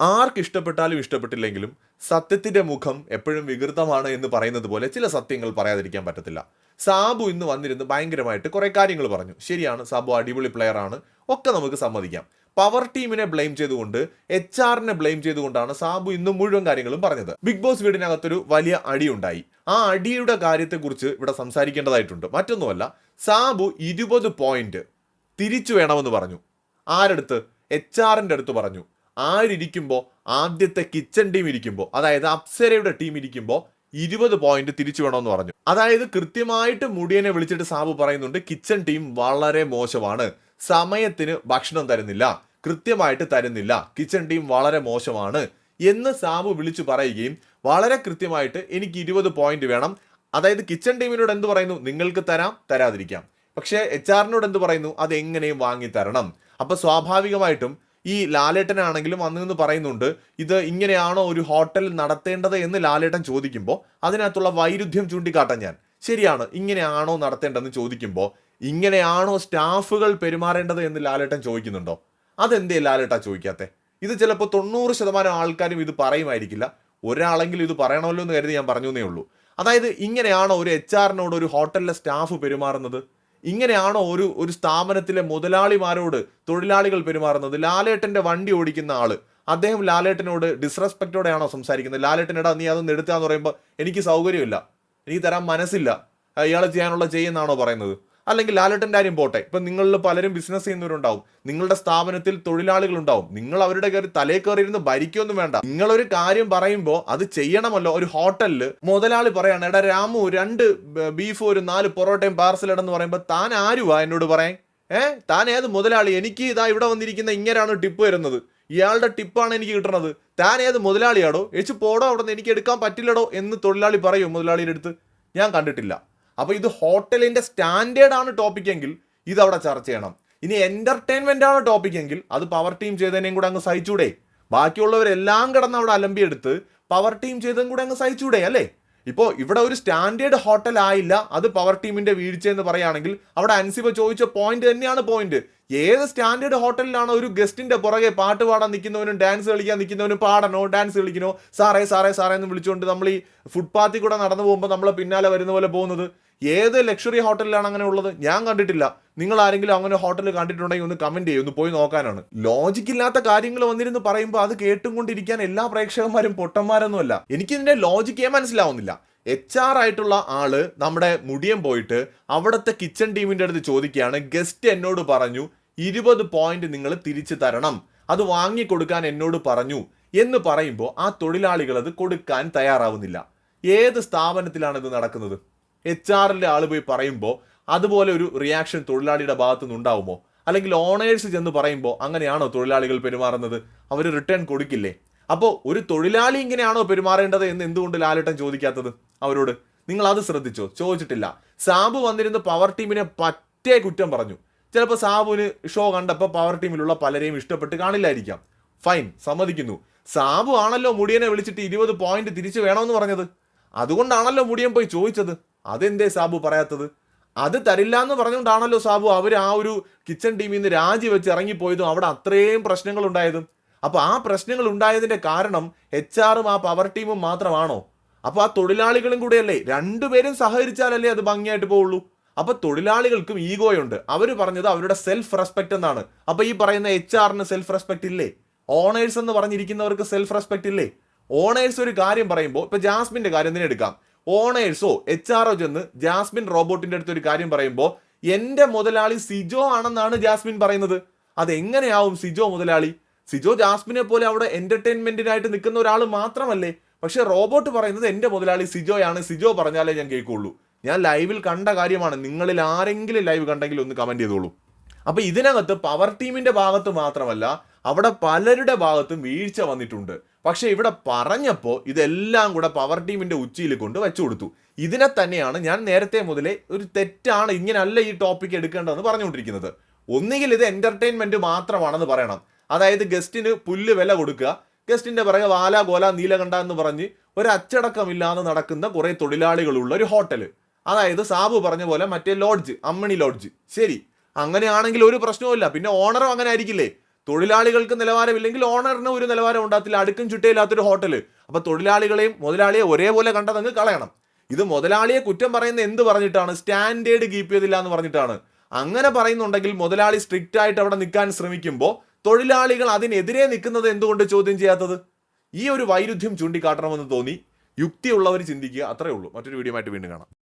ആർക്ക് ഇഷ്ടപ്പെട്ടാലും ഇഷ്ടപ്പെട്ടില്ലെങ്കിലും സത്യത്തിന്റെ മുഖം എപ്പോഴും വികൃതമാണ് എന്ന് പറയുന്നത് പോലെ ചില സത്യങ്ങൾ പറയാതിരിക്കാൻ പറ്റത്തില്ല. സാബു ഇന്ന് വന്നിരുന്ന് ഭയങ്കരമായിട്ട് കുറെ കാര്യങ്ങൾ പറഞ്ഞു. ശരിയാണ് സാബു അടിപൊളി പ്ലെയർ ആണ്. ഒക്കെ നമുക്ക് സമ്മതിക്കാം. പവർ ടീമിനെ ബ്ലെയിം ചെയ്തുകൊണ്ട് എച്ച് ആറിനെ ബ്ലെയിം ചെയ്തുകൊണ്ടാണ് സാബു ഇന്നും മുഴുവൻ കാര്യങ്ങളും പറഞ്ഞത്. ബിഗ് ബോസ് വീടിനകത്തൊരു വലിയ അടിയുണ്ടായി. ആ അടിയുടെ കാര്യത്തെക്കുറിച്ച് ഇവിടെ സംസാരിക്കേണ്ടതായിട്ടുണ്ട്. മറ്റൊന്നുമല്ല സാബു ഇരുപത് പോയിന്റ് തിരിച്ചു വേണമെന്ന് പറഞ്ഞു. ആരടുത്ത്? എച്ച് ആറിന്റെ അടുത്ത് പറഞ്ഞു. ആരിയ്ക്കുമ്പോൾ ആദ്യത്തെ കിച്ചൺ ടീം ഇരിക്കുമ്പോൾ അതായത് അപ്സരയുടെ ടീം ഇരിക്കുമ്പോൾ ഇരുപത് പോയിന്റ് തിരിച്ചു വേണമെന്ന് പറഞ്ഞു. അതായത് കൃത്യമായിട്ട് മുടിയനെ വിളിച്ചിട്ട് സാബു പറയുന്നുണ്ട് കിച്ചൺ ടീം വളരെ മോശമാണ്. സമയത്തിന് ഭക്ഷണം തരുന്നില്ല. കൃത്യമായിട്ട് തരുന്നില്ല. കിച്ചൺ ടീം വളരെ മോശമാണ്. എന്ന് സാബു വിളിച്ചു പറയുകയും വളരെ കൃത്യമായിട്ട് എനിക്ക് ഇരുപത് പോയിന്റ് വേണം. അതായത് കിച്ചൺ ടീമിനോട് എന്ത് പറയുന്നു? നിങ്ങൾക്ക് തരാം തരാതിരിക്കാം. പക്ഷേ എച്ച് ആറിനോട് എന്ത് പറയുന്നു? അത് എങ്ങനെയും വാങ്ങി തരണം. അപ്പൊ സ്വാഭാവികമായിട്ടും ഈ ലാലേട്ടനാണെങ്കിലും അന്ന് നിന്ന് പറയുന്നുണ്ട് ഇത് ഇങ്ങനെയാണോ ഒരു ഹോട്ടൽ നടത്തേണ്ടത് എന്ന് ലാലേട്ടൻ ചോദിക്കുമ്പോൾ അതിനകത്തുള്ള വൈരുദ്ധ്യം ചൂണ്ടിക്കാട്ടാൻ ഞാൻ. ശരിയാണ് ഇങ്ങനെയാണോ നടത്തേണ്ടതെന്ന് ചോദിക്കുമ്പോൾ ഇങ്ങനെയാണോ സ്റ്റാഫുകൾ പെരുമാറേണ്ടത് എന്ന് ലാലേട്ടൻ ചോദിക്കുന്നുണ്ടോ? അതെന്തേ ലാലേട്ടാ ചോദിക്കാത്തെ? ഇത് ചിലപ്പോൾ തൊണ്ണൂറ് ശതമാനം ആൾക്കാരും ഇത് പറയുമായിരിക്കില്ല. ഒരാളെങ്കിലും ഇത് പറയണമല്ലോ എന്ന് കരുതി ഞാൻ പറഞ്ഞേ ഉള്ളൂ. അതായത് ഇങ്ങനെയാണോ ഒരു എച്ച് ആറിനോട് ഒരു ഹോട്ടലിലെ സ്റ്റാഫ് പെരുമാറുന്നത്? ഇങ്ങനെയാണോ ഒരു ഒരു സ്ഥാപനത്തിലെ മുതലാളിമാരോട് തൊഴിലാളികൾ പെരുമാറുന്നത്? ലാലേട്ടന്റെ വണ്ടി ഓടിക്കുന്ന ആൾ. അദ്ദേഹം ലാലേട്ടനോട് ഡിസ്റെസ്പെക്റ്റോടെയാണോ സംസാരിക്കുന്നത്? ലാലേട്ടനെടാ നീ അതൊന്ന് എടുത്താന്ന് പറയുമ്പോൾ എനിക്ക് സൗകര്യമില്ല. എനിക്ക് തരാൻ മനസ്സില്ല. ഇയാൾ ചെയ്യാനുള്ള ചെയ്യുന്നാണോ പറയുന്നത്? അല്ലെങ്കിൽ ലാലട്ടന്റെ കാര്യം പോട്ടെ. ഇപ്പം നിങ്ങളിൽ പലരും ബിസിനസ് ചെയ്യുന്നവരുണ്ടാവും. നിങ്ങളുടെ സ്ഥാപനത്തിൽ തൊഴിലാളികൾ ഉണ്ടാവും നിങ്ങൾ അവരുടെ കയറി തലേ കയറിയിരുന്ന് ഭരിക്കൊന്നും വേണ്ട. നിങ്ങളൊരു കാര്യം പറയുമ്പോൾ അത് ചെയ്യണമല്ലോ. ഒരു ഹോട്ടലിൽ മുതലാളി പറയാണ് എടാ രാമു രണ്ട് ബീഫ് ഒരു നാല് പൊറോട്ടയും പാർസൽ ഇടന്ന് പറയുമ്പോൾ താൻ ആരുവാ എന്നോട് പറയാൻ? ഏ? താൻ ഏത് മുതലാളി? എനിക്ക് ഇതാ ഇവിടെ വന്നിരിക്കുന്ന ഇങ്ങനെയാണ് ടിപ്പ് വരുന്നത്. ഇയാളുടെ ടിപ്പാണ് എനിക്ക് കിട്ടണത്. താൻ ഏത് മുതലാളിയാടോ? എച്ച് പോടോ അവിടെ നിന്ന് എനിക്ക് എടുക്കാൻ പറ്റില്ലടോ എന്ന് തൊഴിലാളി പറയും മുതലാളിയുടെ അടുത്ത്. ഞാൻ കണ്ടിട്ടില്ല. അപ്പൊ ഇത് ഹോട്ടലിന്റെ സ്റ്റാൻഡേർഡാണ് ടോപ്പിക് എങ്കിൽ ഇത് അവിടെ ചർച്ച ചെയ്യണം. ഇനി എന്റർടൈൻമെന്റ് ആണ് ടോപ്പിക് എങ്കിൽ അത് പവർ ടീം ചെയ്തതിനെയും കൂടെ അങ്ങ് സഹിച്ചൂടെ. ബാക്കിയുള്ളവരെല്ലാം കിടന്ന് അവിടെ അലമ്പിയെടുത്ത് പവർ ടീം ചെയ്തതും കൂടെ അങ്ങ് സഹിച്ചൂടെ അല്ലേ? ഇപ്പോൾ ഇവിടെ ഒരു സ്റ്റാൻഡേർഡ് ഹോട്ടൽ ആയില്ല. അത് പവർ ടീമിന്റെ വീഴ്ച എന്ന് പറയുകയാണെങ്കിൽ അവിടെ അൻസിബ ചോദിച്ച പോയിന്റ് തന്നെയാണ് പോയിന്റ് ഏത് സ്റ്റാൻഡേർഡ് ഹോട്ടലിലാണ് ഒരു ഗസ്റ്റിന്റെ പുറകെ പാട്ട് പാടാൻ നിൽക്കുന്നവനും ഡാൻസ് കളിക്കാൻ നിൽക്കുന്നവനും പാടണോ ഡാൻസ് കളിക്കണോ? സാറേ സാറേ സാറേ എന്ന് വിളിച്ചുകൊണ്ട് നമ്മൾ ഈ ഫുട്പാത്തിൽ കൂടെ നടന്നു പോകുമ്പോൾ നമ്മളെ പിന്നാലെ വരുന്ന പോലെ പോകുന്നത്. ഏത് ലക്ഷറി ഹോട്ടലിലാണ് അങ്ങനെ ഉള്ളത്? ഞാൻ കണ്ടിട്ടില്ല. നിങ്ങൾ ആരെങ്കിലും അങ്ങനെ ഹോട്ടൽ കണ്ടിട്ടുണ്ടെങ്കിൽ ഒന്ന് കമന്റ് ചെയ്യും ഒന്ന് പോയി നോക്കാനാണ്. ലോജിക്ക് ഇല്ലാത്ത കാര്യങ്ങൾ വന്നിരുന്ന് പറയുമ്പോൾ അത് കേട്ടും കൊണ്ടിരിക്കാൻ എല്ലാ പ്രേക്ഷകന്മാരും പൊട്ടന്മാരൊന്നുമല്ല എനിക്കിതിന്റെ ലോജിക്കേ മനസ്സിലാവുന്നില്ല. എച്ച് ആർ ആയിട്ടുള്ള ആൾ നമ്മുടെ മുടിയം പോയിട്ട് അവിടുത്തെ കിച്ചൺ ടീമിന്റെ അടുത്ത് ചോദിക്കുകയാണ്. ഗസ്റ്റ് എന്നോട് പറഞ്ഞു ഇരുപത് പോയിന്റ് നിങ്ങൾ തിരിച്ചു തരണം. അത് വാങ്ങിക്കൊടുക്കാൻ എന്നോട് പറഞ്ഞു. എന്ന് പറയുമ്പോൾ ആ തൊഴിലാളികൾ അത് കൊടുക്കാൻ തയ്യാറാവുന്നില്ല. ഏത് സ്ഥാപനത്തിലാണ് ഇത് നടക്കുന്നത്? എച്ച് ആറിന്റെ ആൾ പോയി പറയുമ്പോൾ അതുപോലെ ഒരു റിയാക്ഷൻ തൊഴിലാളിയുടെ ഭാഗത്തു നിന്നുണ്ടാവുമോ അല്ലെങ്കിൽ ഓണേഴ്സ് ചെന്ന് പറയുമ്പോൾ അങ്ങനെയാണോ തൊഴിലാളികൾ പെരുമാറുന്നത്? അവർ റിട്ടേൺ കൊടുക്കില്ലേ? അപ്പോൾ ഒരു തൊഴിലാളി ഇങ്ങനെയാണോ പെരുമാറേണ്ടത് എന്ന് എന്തുകൊണ്ട് ലാലേട്ടൻ ചോദിക്കാത്തത് അവരോട്? നിങ്ങൾ അത് ശ്രദ്ധിച്ചോ? ചോദിച്ചിട്ടില്ല. സാബു വന്നിരുന്ന് പവർ ടീമിനെ പറ്റേ കുറ്റം പറഞ്ഞു. ചിലപ്പോൾ സാബുവിന് ഷോ കണ്ടപ്പോൾ പവർ ടീമിലുള്ള പലരെയും ഇഷ്ടപ്പെട്ട് കാണില്ലായിരിക്കാം. ഫൈൻ സമ്മതിക്കുന്നു. സാബു ആണല്ലോ മുടിയനെ വിളിച്ചിട്ട് ഇരുപത് പോയിന്റ് തിരിച്ചു വേണമെന്ന് പറഞ്ഞത്. അതുകൊണ്ടാണല്ലോ മുടിയൻ പോയി ചോദിച്ചത്. അതെന്തേ സാബു പറയാത്തത്? അത് തരില്ല എന്ന് പറഞ്ഞുകൊണ്ടാണല്ലോ സാബു അവർ ആ ഒരു കിച്ചൺ ടീമിൽ നിന്ന് രാജിവെച്ച് ഇറങ്ങിപ്പോയതും അവിടെ അത്രയും പ്രശ്നങ്ങൾ ഉണ്ടായതും. അപ്പോൾ ആ പ്രശ്നങ്ങൾ ഉണ്ടായതിന്റെ കാരണം എച്ച് ആറും ആ പവർ ടീമും മാത്രമാണോ? അപ്പോൾ ആ തൊഴിലാളികളും കൂടെയല്ലേ? രണ്ടുപേരും സഹകരിച്ചാലല്ലേ അത് ഭംഗിയായിട്ട് പോവുള്ളൂ. അപ്പോൾ തൊഴിലാളികൾക്കും ഈഗോയുണ്ട് അവർ പറഞ്ഞത് അവരുടെ സെൽഫ് റെസ്പെക്ട് എന്നാണ്. അപ്പോൾ ഈ പറയുന്ന എച്ച് ആറിന് സെൽഫ് റെസ്പെക്ട് ഇല്ലേ? ഓണേഴ്സ് എന്ന് പറഞ്ഞിരിക്കുന്നവർക്ക് സെൽഫ് റെസ്പെക്ട് ഇല്ലേ? ഓണേഴ്സ് ഒരു കാര്യം പറയുമ്പോൾ ഇപ്പൊ ജാസ്മിന്റെ കാര്യം തന്നെ എടുക്കാം ഓണേഴ്സോ എച്ച് ആർഒ ചെന്ന് ജാസ്മിൻ റോബോട്ടിന്റെ അടുത്ത് ഒരു കാര്യം പറയുമ്പോൾ എന്റെ മുതലാളി സിജോ ആണെന്നാണ് ജാസ്മിൻ പറയുന്നത്. അതെങ്ങനെയാവും സിജോ മുതലാളി? സിജോ ജാസ്മിനെ പോലെ അവിടെ എന്റർടൈൻമെന്റിനായിട്ട് നിൽക്കുന്ന ഒരാൾ മാത്രമല്ലേ? പക്ഷെ റോബോട്ട് പറയുന്നത് എന്റെ മുതലാളി സിജോയാണ്. സിജോ പറഞ്ഞാലേ ഞാൻ കേൾക്കുള്ളൂ. ഞാൻ ലൈവിൽ കണ്ട കാര്യമാണ്. നിങ്ങളിൽ ആരെങ്കിലും ലൈവ് കണ്ടെങ്കിൽ ഒന്ന് കമന്റ് ചെയ്തോളൂ. അപ്പൊ ഇതിനകത്ത് പവർ ടീമിന്റെ ഭാഗത്ത് മാത്രമല്ല അവിടെ പലരുടെ ഭാഗത്തും വീഴ്ച വന്നിട്ടുണ്ട്. പക്ഷെ ഇവിടെ പറഞ്ഞപ്പോൾ ഇതെല്ലാം കൂടെ പവർ ടീമിന്റെ ഉച്ചയിൽ കൊണ്ട് വെച്ചു കൊടുത്തു. ഇതിനെ തന്നെയാണ് ഞാൻ നേരത്തെ മുതലേ ഒരു തെറ്റാണ് ഇങ്ങനല്ല ഈ ടോപ്പിക് എടുക്കേണ്ടതെന്ന് പറഞ്ഞുകൊണ്ടിരിക്കുന്നത്. ഒന്നുകിൽ ഇത് എന്റർടൈൻമെന്റ് മാത്രമാണെന്ന് പറയണം. അതായത് ഗസ്റ്റിന് പുല്ല് വില കൊടുക്കുക. ഗസ്റ്റിന്റെ പിറകെ വാല ഗോല നീലകണ്ഠ എന്ന് പറഞ്ഞ് ഒരു അച്ചടക്കമില്ലാതെ നടക്കുന്ന കുറേ തൊഴിലാളികളുള്ള ഒരു ഹോട്ടൽ അതായത് സാബു പറഞ്ഞ പോലെ മറ്റേ ലോഡ്ജ് അമ്മണി ലോഡ്ജ് ശരി. അങ്ങനെയാണെങ്കിൽ ഒരു പ്രശ്നവുമില്ല. പിന്നെ ഓണറും അങ്ങനെ ആയിരിക്കില്ലേ? തൊഴിലാളികൾക്ക് നിലവാരമില്ലെങ്കിൽ ഓണറിന് ഒരു നിലവാരം ഉണ്ടാകത്തില്ല. അടുക്കും ചുട്ടയില്ലാത്തൊരു ഹോട്ടൽ അപ്പോൾ തൊഴിലാളികളെയും മുതലാളിയെ ഒരേപോലെ കണ്ടതങ്ങ് കളയണം. ഇത് മുതലാളിയെ കുറ്റം പറയുന്ന എന്ത് പറഞ്ഞിട്ടാണ്? സ്റ്റാൻഡേർഡ് കീപ്പ് ചെയ്തില്ല എന്ന് പറഞ്ഞിട്ടാണ്. അങ്ങനെ പറയുന്നുണ്ടെങ്കിൽ മുതലാളി സ്ട്രിക്റ്റ് ആയിട്ട് അവിടെ നിൽക്കാൻ ശ്രമിക്കുമ്പോൾ തൊഴിലാളികൾ അതിനെതിരെ നിൽക്കുന്നത് എന്തുകൊണ്ട് ചോദ്യം ചെയ്യാത്തത്? ഈ ഒരു വൈരുദ്ധ്യം ചൂണ്ടിക്കാട്ടണമെന്ന് തോന്നി. യുക്തിയുള്ളവർ ചിന്തിക്കുക. അത്രേ ഉള്ളൂ. മറ്റൊരു വീഡിയോ ആയിട്ട് വീണ്ടും കാണാം.